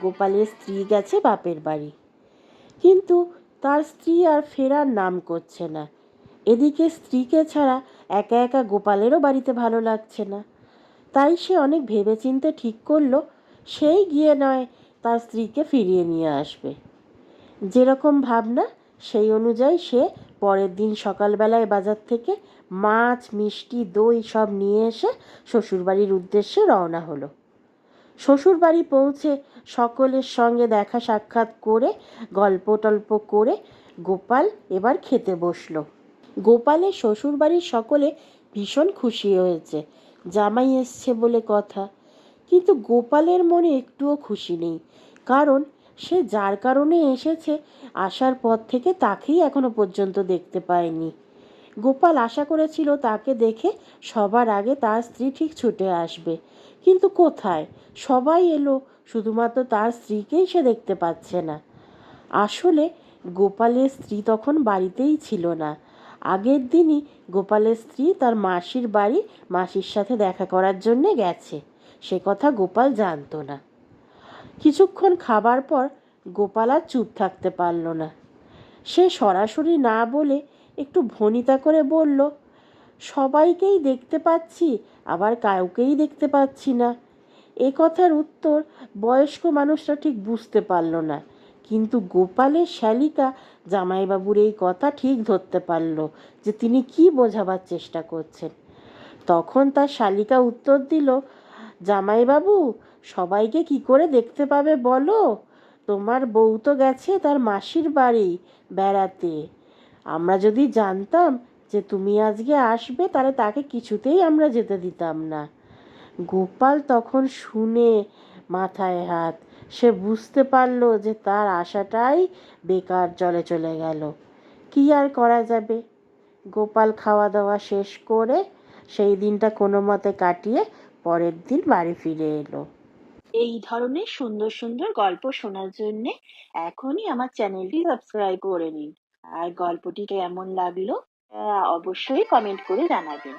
গোপালের স্ত্রী গেছে বাপের বাড়ি। কিন্তু তার স্ত্রী আর ফেরার নাম করছে না। এদিকে স্ত্রীকে ছাড়া একা একা গোপালেরও বাড়িতে ভালো লাগছে না। তাই সে অনেক ভেবেচিন্তে ঠিক করল, সেই গিয়ে নয় তার স্ত্রীকে ফিরিয়ে নিয়ে আসবে। যেরকম ভাবনা, সেই অনুযায়ী সে পরের দিন সকালবেলায় বাজার থেকে মাছ, মিষ্টি, দই সব নিয়ে এসে শ্বশুরবাড়ির উদ্দেশ্যে রওনা হলো। শ্বশুরবাড়ি পৌঁছে সকলের সঙ্গে দেখা সাক্ষাৎ করে, গল্প টল্প করে গোপাল এবার খেতে বসল। গোপালের শ্বশুরবাড়ির সকলে ভীষণ খুশি হয়েছে। জামাই এসছে বলে কথা। কিন্তু গোপালের মনে একটুও খুশি নেই। কারণ সে যার কারণে এসেছে, আসার পর থেকে তাকেই এখনও পর্যন্ত দেখতে পায়নি। গোপাল আশা করেছিল তাকে দেখে সবার আগে তার স্ত্রী ঠিক ছুটে আসবে। কিন্তু কোথায়? সবাই এলো, শুধুমাত্র তার স্ত্রীকেই সে দেখতে পাচ্ছে না। আসলে গোপালের স্ত্রী তখন বাড়িতেই ছিল না। আগের দিনই গোপালের স্ত্রী তার মাসির বাড়ি মাসির সাথে দেখা করার জন্যে গেছে। সে কথা গোপাল জানতো না। কিছুক্ষণ খাবার পর গোপাল আর চুপ থাকতে পারল না। সে সরাসরি না বলে একটু ভনিতা করে বলল, সবাইকেই দেখতে পাচ্ছি, আবার কাউকেই দেখতে পাচ্ছি না। এ কথার উত্তর বয়স্ক মানুষরা ঠিক বুঝতে পারল না, কিন্তু গোপালের শালিকা জামাইবাবুর এই কথা ঠিক ধরতে পারল যে তিনি কি বোঝাবার চেষ্টা করছেন। তখন তার শালিকা উত্তর দিল, জামাইবাবু, সবাইকে কি করে দেখতে পাবে বলো? তোমার বউ তো গেছে তার মাসির বাড়ি বেড়াতে। আমরা যদি জানতাম যে তুমি আজকে আসবে, তাহলে তাকে কিছুতেই আমরা যেতে দিতাম না। গোপাল তখন শুনে মাথায় হাত। সে বুঝতে পারল যে তার আশাটাই বেকার জলে চলে গেল। কি আর করা যাবে? গোপাল খাওয়া দাওয়া শেষ করে সেই দিনটা কোনো মতে কাটিয়ে পরের দিন বাড়ি ফিরে এলো। এই ধরনের সুন্দর সুন্দর গল্প শোনার জন্য এখনই আমার চ্যানেলটি সাবস্ক্রাইব করে নিন। আর গল্পটি কেমন লাগল অবশ্যই কমেন্ট করে জানাবেন।